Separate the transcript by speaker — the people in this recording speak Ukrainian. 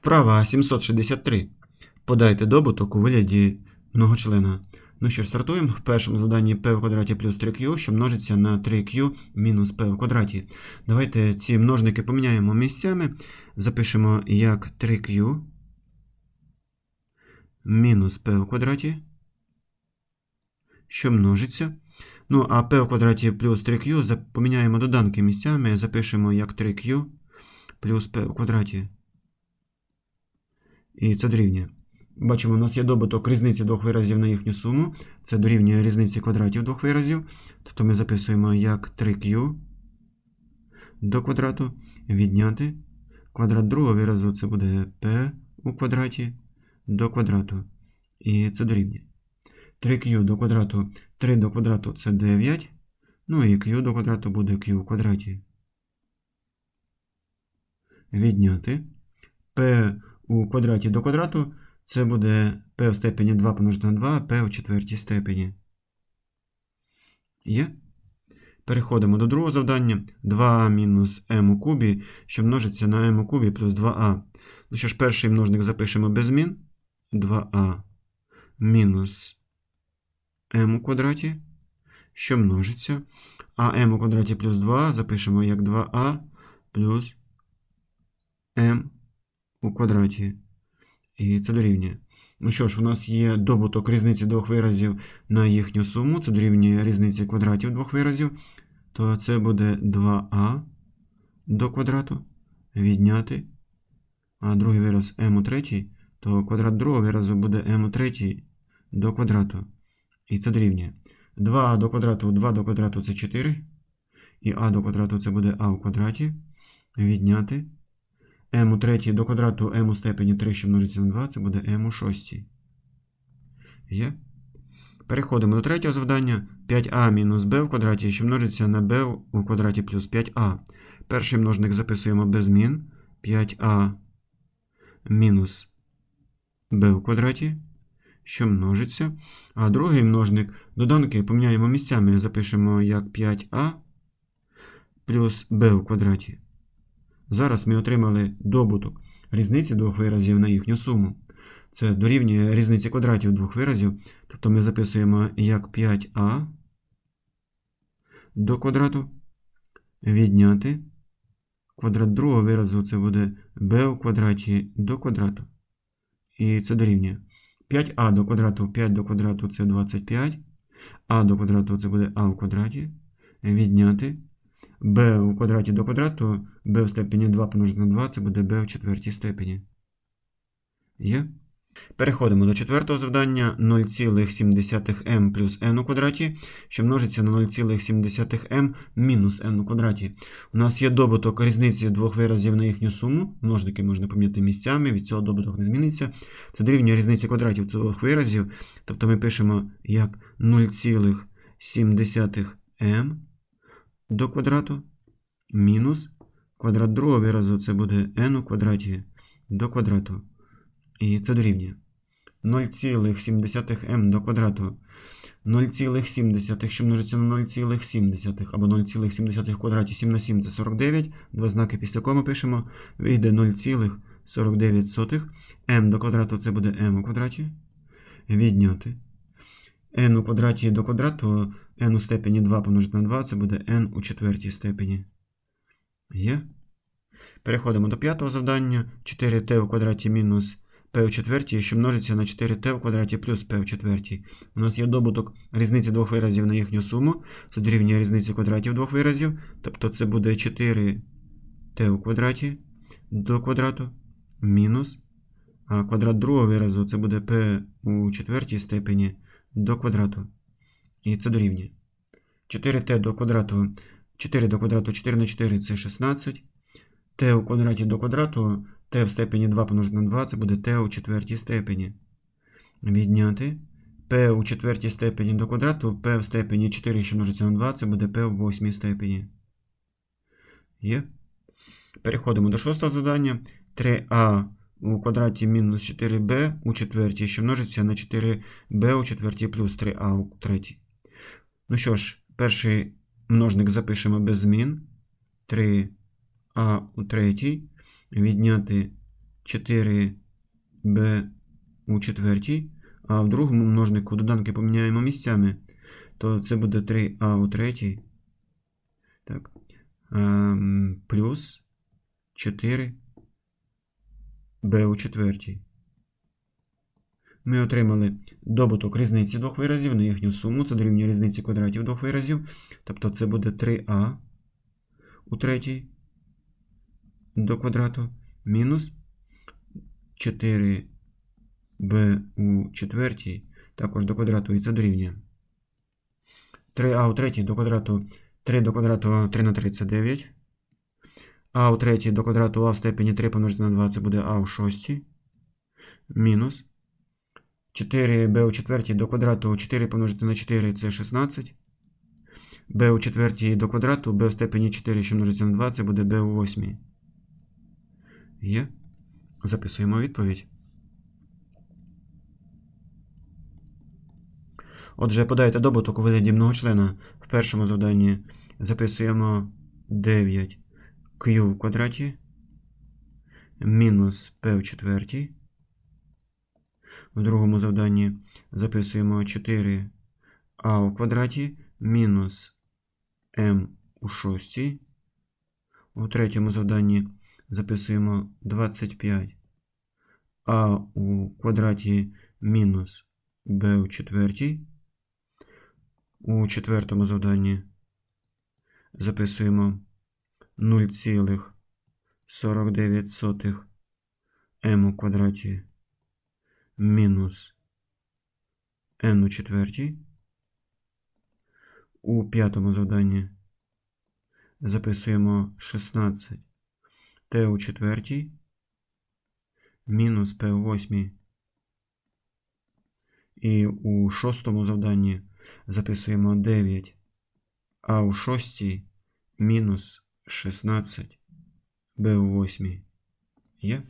Speaker 1: Вправа 763. Подайте добуток у вигляді многочлена. Ну що ж, стартуємо. В першому заданні p в квадраті плюс 3q, що множиться на 3q мінус p в квадраті. Давайте ці множники поміняємо місцями. Запишемо як 3q мінус p в квадраті, що множиться. Ну, а p в квадраті плюс 3q поміняємо доданки місцями, запишемо як 3q плюс p в квадраті. І це дорівнює. Бачимо, у нас є добуток різниці двох виразів на їхню суму. Це дорівнює різниці квадратів двох виразів. Тобто ми записуємо як 3q до квадрату відняти. Квадрат другого виразу це буде p у квадраті до квадрату. І це дорівнює. 3q до квадрату 3 до квадрату це 9. Ну і q до квадрату буде q у квадраті. Відняти. p у квадраті до квадрату це буде p в степені 2 помножити на 2, p у четвертій степені. Є? Переходимо до другого завдання. 2а мінус m у кубі, що множиться на m у кубі плюс 2а. Ну що ж, перший множник запишемо без змін. 2а мінус m у квадраті, що множиться. А m у квадраті плюс 2 запишемо як 2а плюс m у квадраті. І це дорівнює. Ну що ж, у нас є добуток різниці двох виразів на їхню суму. Це дорівнює різниці квадратів двох виразів. То це буде 2а до квадрату відняти. А другий вираз m у третій, то квадрат другого виразу буде m у третій до квадрату. І це дорівнює. 2а до квадрату, 2 до квадрату це 4. І а до квадрату це буде а у квадраті. Відняти m у третій до квадрату m у степені 3, що множиться на 2, це буде m у шостій. Є? Переходимо до третього завдання. 5а мінус b в квадраті, що множиться на b у квадраті плюс 5а. Перший множник записуємо без змін. 5а мінус b в квадраті, що множиться. А другий множник доданки поміняємо місцями. Запишемо як 5а плюс b в квадраті. Зараз ми отримали добуток різниці двох виразів на їхню суму. Це дорівнює різниці квадратів двох виразів. Тобто ми записуємо як 5а до квадрату відняти. Квадрат другого виразу це буде b у квадраті до квадрату. І це дорівнює. 5а до квадрату, 5 до квадрату це 25. а до квадрату це буде а в квадраті. Відняти b у квадраті до квадрату, b в степені 2 помножити на 2, це буде b в четвертій степені. Є? Переходимо до четвертого завдання 0,7m плюс n у квадраті, що множиться на 0,7m мінус n у квадраті. У нас є добуток різниці двох виразів на їхню суму. Множники можна поміняти місцями, від цього добуток не зміниться. Це дорівнює різниці квадратів двох виразів. Тобто ми пишемо як 0,7m до квадрату мінус квадрат другого виразу це буде n у квадраті до квадрату. І це дорівнює 0,7m до квадрату 0,7, що множиться на 0,7 або 0,7 в квадраті 7 на 7 це 49. Два знаки після коми пишемо. Вийде 0,49. m до квадрату це буде m у квадраті. Відняти. n у квадраті до квадрату n у степені 2 помножити на 2 це буде n у четвертій степені. Є? Переходимо до п'ятого завдання. 4t у квадраті мінус p у четвертій, що множиться на 4t у квадраті плюс p у четвертій. У нас є добуток різниці двох виразів на їхню суму. Це дорівнює різниці квадратів двох виразів. Тобто це буде 4t у квадраті до квадрату мінус. А квадрат другого виразу це буде p у четвертій степені до квадрату. І це дорівнює. 4t до квадрату 4 до квадрату 4 на 4 це 16. t у квадраті до квадрату t в степені 2 помножити на 2 це буде t у четвертій степені. Відняти. p у четвертій степені до квадрату, p в степені 4, що множиться на 2, це буде p в восьмій степені. Є? Переходимо до шостого завдання. 3а у квадраті мінус 4b у четвертій, що множиться на 4b у четвертій плюс 3а у третій. Ну що ж, перший множник запишемо без змін. 3а у третій. Відняти 4b у четвертій, а в другому множнику доданки поміняємо місцями, то це буде 3а у третій. Так. Ем, плюс 4b у четвертій. Ми отримали добуток різниці двох виразів на їхню суму. Це дорівнює різниці квадратів двох виразів. Тобто це буде 3а у третій до квадрату мінус 4b у четвертій також до квадрату і це дорівнює. 3а у третій до квадрату 3 до квадрату 3 на 3 це 9. А у третій до квадрату а в степені 3 помножити на 2 це буде а у шостій. Мінус 4b у четвертій до квадрату 4 помножити на 4 це 16. b у четвертій до квадрату b в степені 4, що множиться на 2, це буде b у восьмій. Є. Записуємо відповідь. Отже, подайте добуток у вигляді многочлена. В першому завданні записуємо 9 q в квадраті мінус p в четвертій. В другому завданні записуємо 4 а у квадраті мінус m у шостій. У третьому завданні записуємо 25 а у квадраті мінус b у четвертій. У четвертому завданні записуємо 0,49 m у квадраті мінус n у четвертій. У п'ятому завданні записуємо 16 t у четвертій мінус p у восьмій. І у шостому завданні записуємо 9 а у шостій мінус 16 b у восьмій. Є?